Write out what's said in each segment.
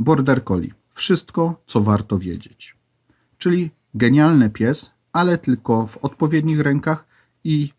Border Collie. Wszystko, co warto wiedzieć. Czyli genialny pies, ale tylko w odpowiednich rękach i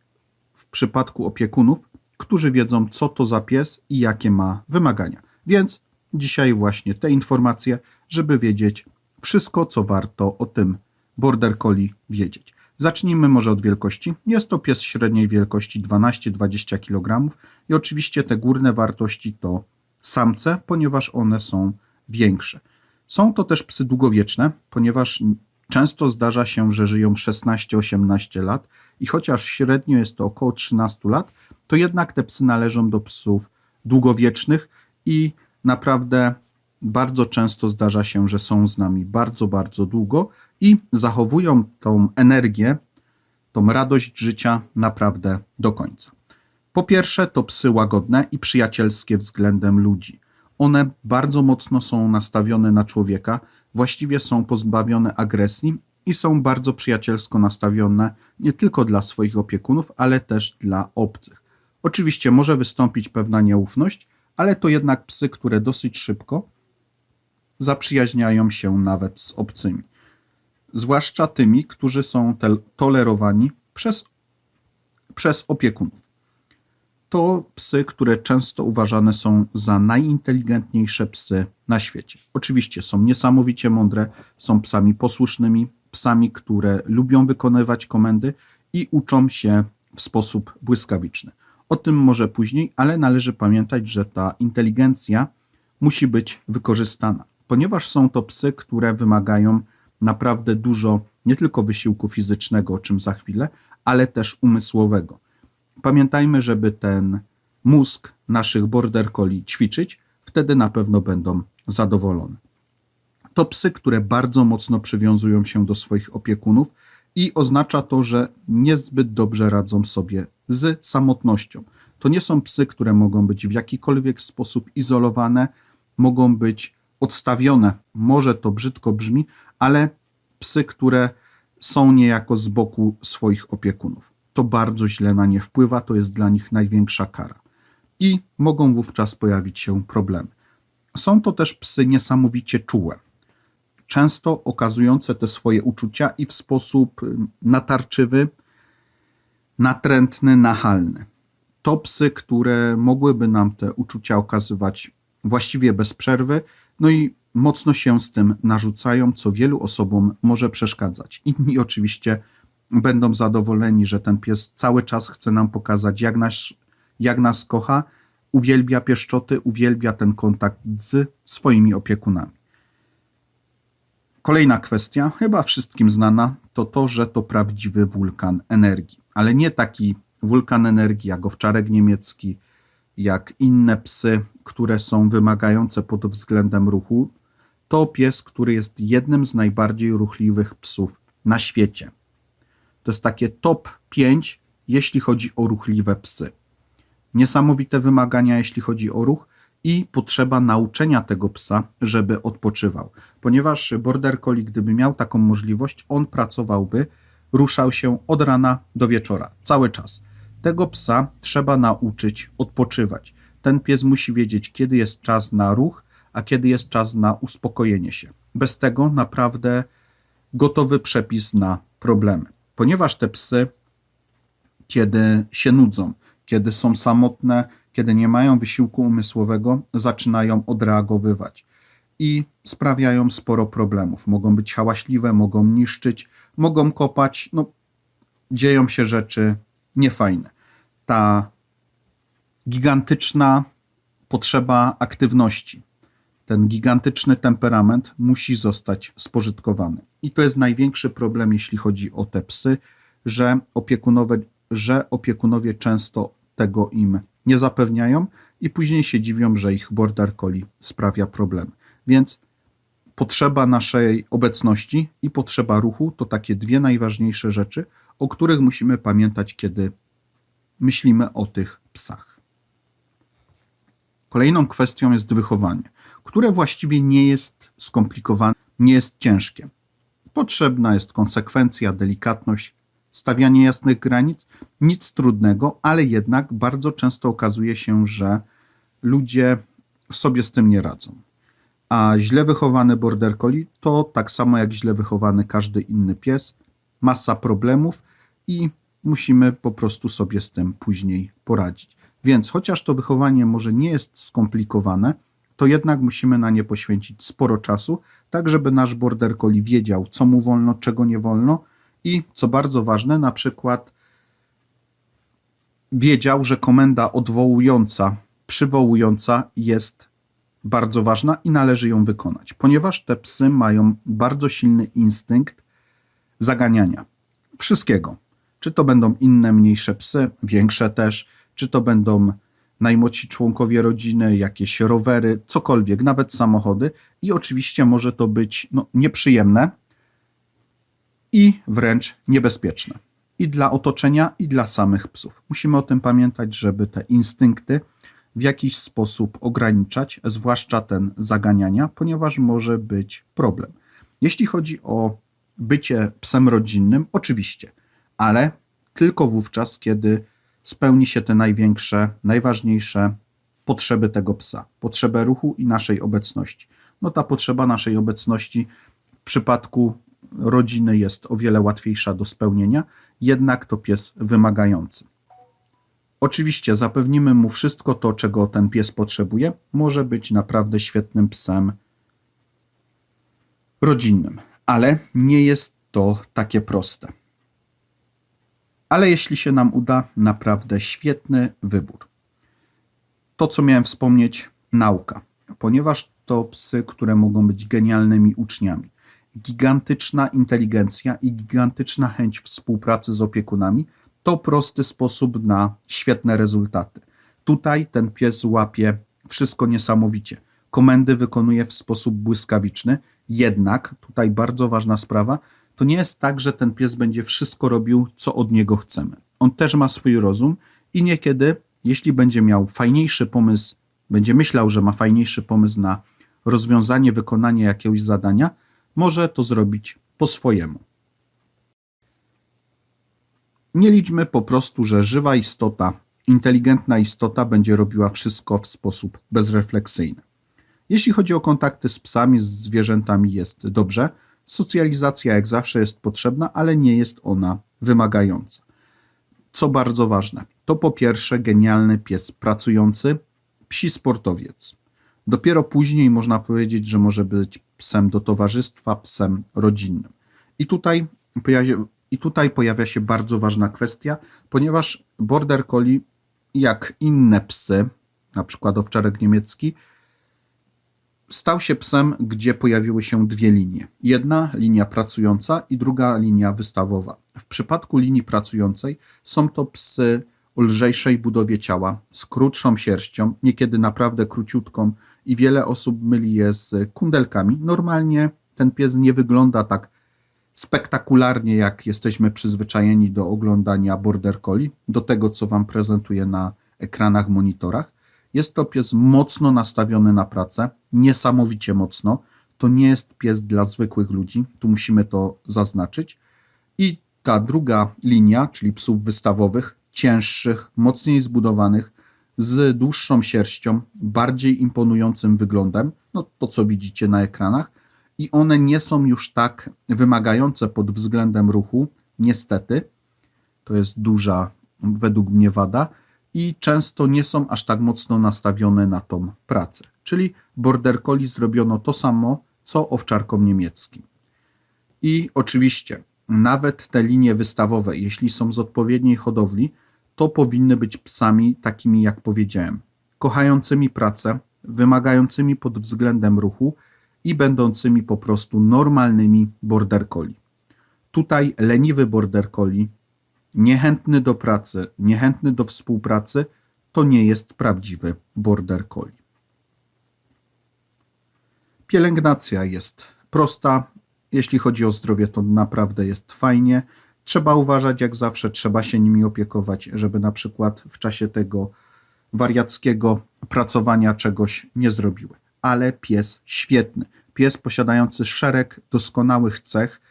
w przypadku opiekunów, którzy wiedzą, co to za pies i jakie ma wymagania. Więc dzisiaj właśnie te informacje, żeby wiedzieć wszystko, co warto o tym Border Collie wiedzieć. Zacznijmy może od wielkości. Jest to pies średniej wielkości 12-20 kg i oczywiście te górne wartości to samce, ponieważ one są większe. Są to też psy długowieczne, ponieważ często zdarza się, że żyją 16-18 lat i chociaż średnio jest to około 13 lat, to jednak te psy należą do psów długowiecznych i naprawdę bardzo często zdarza się, że są z nami bardzo, bardzo długo i zachowują tą energię, tą radość życia naprawdę do końca. Po pierwsze, to psy łagodne i przyjacielskie względem ludzi. One bardzo mocno są nastawione na człowieka, właściwie są pozbawione agresji i są bardzo przyjacielsko nastawione nie tylko dla swoich opiekunów, ale też dla obcych. Oczywiście może wystąpić pewna nieufność, ale to jednak psy, które dosyć szybko zaprzyjaźniają się nawet z obcymi. Zwłaszcza tymi, którzy są tolerowani przez, przez opiekunów. To psy, które często uważane są za najinteligentniejsze psy na świecie. Oczywiście są niesamowicie mądre, są psami posłusznymi, psami, które lubią wykonywać komendy i uczą się w sposób błyskawiczny. O tym może później, ale należy pamiętać, że ta inteligencja musi być wykorzystana, ponieważ są to psy, które wymagają naprawdę dużo nie tylko wysiłku fizycznego, o czym za chwilę, ale też umysłowego. Pamiętajmy, żeby ten mózg naszych border collie ćwiczyć, wtedy na pewno będą zadowolone. To psy, które bardzo mocno przywiązują się do swoich opiekunów i oznacza to, że niezbyt dobrze radzą sobie z samotnością. To nie są psy, które mogą być w jakikolwiek sposób izolowane, mogą być odstawione. Może to brzydko brzmi, ale psy, które są niejako z boku swoich opiekunów. To bardzo źle na nie wpływa, to jest dla nich największa kara. I mogą wówczas pojawić się problemy. Są to też psy niesamowicie czułe, często okazujące te swoje uczucia i w sposób natarczywy, natrętny, nachalny. To psy, które mogłyby nam te uczucia okazywać właściwie bez przerwy, no i mocno się z tym narzucają, co wielu osobom może przeszkadzać. Inni oczywiście będą zadowoleni, że ten pies cały czas chce nam pokazać, jak nas, jak nas kocha, uwielbia pieszczoty, uwielbia ten kontakt z swoimi opiekunami. Kolejna kwestia, chyba wszystkim znana, to to, że to prawdziwy wulkan energii, ale nie taki wulkan energii jak owczarek niemiecki, jak inne psy, które są wymagające pod względem ruchu. To pies, który jest jednym z najbardziej ruchliwych psów na świecie. To jest takie top 5, jeśli chodzi o ruchliwe psy. Niesamowite wymagania, jeśli chodzi o ruch, i potrzeba nauczenia tego psa, żeby odpoczywał. Ponieważ Border Collie, gdyby miał taką możliwość, on pracowałby, ruszał się od rana do wieczora, cały czas. Tego psa trzeba nauczyć odpoczywać. Ten pies musi wiedzieć, kiedy jest czas na ruch, a kiedy jest czas na uspokojenie się. Bez tego naprawdę gotowy przepis na problemy. Ponieważ te psy, kiedy się nudzą, kiedy są samotne, kiedy nie mają wysiłku umysłowego, zaczynają odreagowywać i sprawiają sporo problemów. Mogą być hałaśliwe, mogą niszczyć, mogą kopać. No, dzieją się rzeczy niefajne. Ta gigantyczna potrzeba aktywności, ten gigantyczny temperament musi zostać spożytkowany. I to jest największy problem, jeśli chodzi o te psy, że opiekunowie, że opiekunowie często tego im nie zapewniają i później się dziwią, że ich border collie sprawia problem. Więc potrzeba naszej obecności i potrzeba ruchu to takie dwie najważniejsze rzeczy, o których musimy pamiętać, kiedy myślimy o tych psach. Kolejną kwestią jest wychowanie, które właściwie nie jest skomplikowane, nie jest ciężkie. Potrzebna jest konsekwencja, delikatność, stawianie jasnych granic, nic trudnego, ale jednak bardzo często okazuje się, że ludzie sobie z tym nie radzą. A źle wychowany border collie to tak samo jak źle wychowany każdy inny pies, masa problemów i musimy po prostu sobie z tym później poradzić. Więc chociaż to wychowanie może nie jest skomplikowane, to jednak musimy na nie poświęcić sporo czasu, tak żeby nasz border collie wiedział, co mu wolno, czego nie wolno i co bardzo ważne, na przykład wiedział, że komenda odwołująca, przywołująca jest bardzo ważna i należy ją wykonać, ponieważ te psy mają bardzo silny instynkt zaganiania wszystkiego. Czy to będą inne, mniejsze psy, większe też, czy to będą najmłodsi członkowie rodziny, jakieś rowery, cokolwiek, nawet samochody. I oczywiście może to być no, nieprzyjemne i wręcz niebezpieczne. I dla otoczenia, i dla samych psów. Musimy o tym pamiętać, żeby te instynkty w jakiś sposób ograniczać, zwłaszcza ten zaganiania, ponieważ może być problem. Jeśli chodzi o bycie psem rodzinnym, oczywiście, ale tylko wówczas, kiedy spełni się te największe, najważniejsze potrzeby tego psa. Potrzebę ruchu i naszej obecności. No ta potrzeba naszej obecności w przypadku rodziny jest o wiele łatwiejsza do spełnienia, jednak to pies wymagający. Oczywiście zapewnimy mu wszystko to, czego ten pies potrzebuje. Może być naprawdę świetnym psem rodzinnym, ale nie jest to takie proste. Ale jeśli się nam uda, naprawdę świetny wybór. To, co miałem wspomnieć, nauka, ponieważ to psy, które mogą być genialnymi uczniami. Gigantyczna inteligencja i gigantyczna chęć współpracy z opiekunami to prosty sposób na świetne rezultaty. Tutaj ten pies łapie wszystko niesamowicie. Komendy wykonuje w sposób błyskawiczny, jednak tutaj bardzo ważna sprawa, to nie jest tak, że ten pies będzie wszystko robił, co od niego chcemy. On też ma swój rozum i niekiedy, jeśli będzie miał fajniejszy pomysł, będzie myślał, że ma fajniejszy pomysł na rozwiązanie, wykonanie jakiegoś zadania, może to zrobić po swojemu. Nie liczmy po prostu, że żywa istota, inteligentna istota będzie robiła wszystko w sposób bezrefleksyjny. Jeśli chodzi o kontakty z psami, z zwierzętami jest dobrze, Socjalizacja jak zawsze jest potrzebna, ale nie jest ona wymagająca. Co bardzo ważne, to po pierwsze genialny pies pracujący, psi sportowiec. Dopiero później można powiedzieć, że może być psem do towarzystwa, psem rodzinnym. I tutaj pojawia, i tutaj pojawia się bardzo ważna kwestia, ponieważ Border Collie, jak inne psy, na przykład owczarek niemiecki, stał się psem, gdzie pojawiły się dwie linie. Jedna linia pracująca i druga linia wystawowa. W przypadku linii pracującej są to psy o lżejszej budowie ciała, z krótszą sierścią, niekiedy naprawdę króciutką i wiele osób myli je z kundelkami. Normalnie ten pies nie wygląda tak spektakularnie, jak jesteśmy przyzwyczajeni do oglądania Border Collie, do tego, co Wam prezentuję na ekranach, monitorach. Jest to pies mocno nastawiony na pracę, niesamowicie mocno. To nie jest pies dla zwykłych ludzi, tu musimy to zaznaczyć. I ta druga linia, czyli psów wystawowych, cięższych, mocniej zbudowanych, z dłuższą sierścią, bardziej imponującym wyglądem, no to co widzicie na ekranach, i one nie są już tak wymagające pod względem ruchu, niestety. To jest duża według mnie wada i często nie są aż tak mocno nastawione na tą pracę. Czyli Border Collie zrobiono to samo, co owczarkom niemieckim. I oczywiście, nawet te linie wystawowe, jeśli są z odpowiedniej hodowli, to powinny być psami takimi, jak powiedziałem, kochającymi pracę, wymagającymi pod względem ruchu i będącymi po prostu normalnymi border collie. Tutaj leniwy border collie niechętny do pracy, niechętny do współpracy, to nie jest prawdziwy border collie. Pielęgnacja jest prosta. Jeśli chodzi o zdrowie, to naprawdę jest fajnie. Trzeba uważać, jak zawsze, trzeba się nimi opiekować, żeby na przykład w czasie tego wariackiego pracowania czegoś nie zrobiły. Ale pies świetny. Pies posiadający szereg doskonałych cech,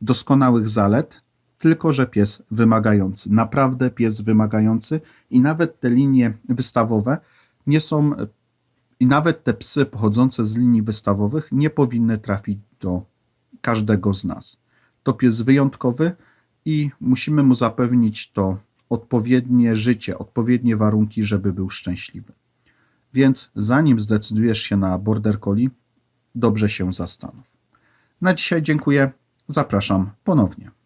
doskonałych zalet, tylko że pies wymagający. Naprawdę pies wymagający i nawet te linie wystawowe nie są I nawet te psy pochodzące z linii wystawowych nie powinny trafić do każdego z nas. To pies wyjątkowy i musimy mu zapewnić to odpowiednie życie, odpowiednie warunki, żeby był szczęśliwy. Więc zanim zdecydujesz się na border collie, dobrze się zastanów. Na dzisiaj dziękuję. Zapraszam ponownie.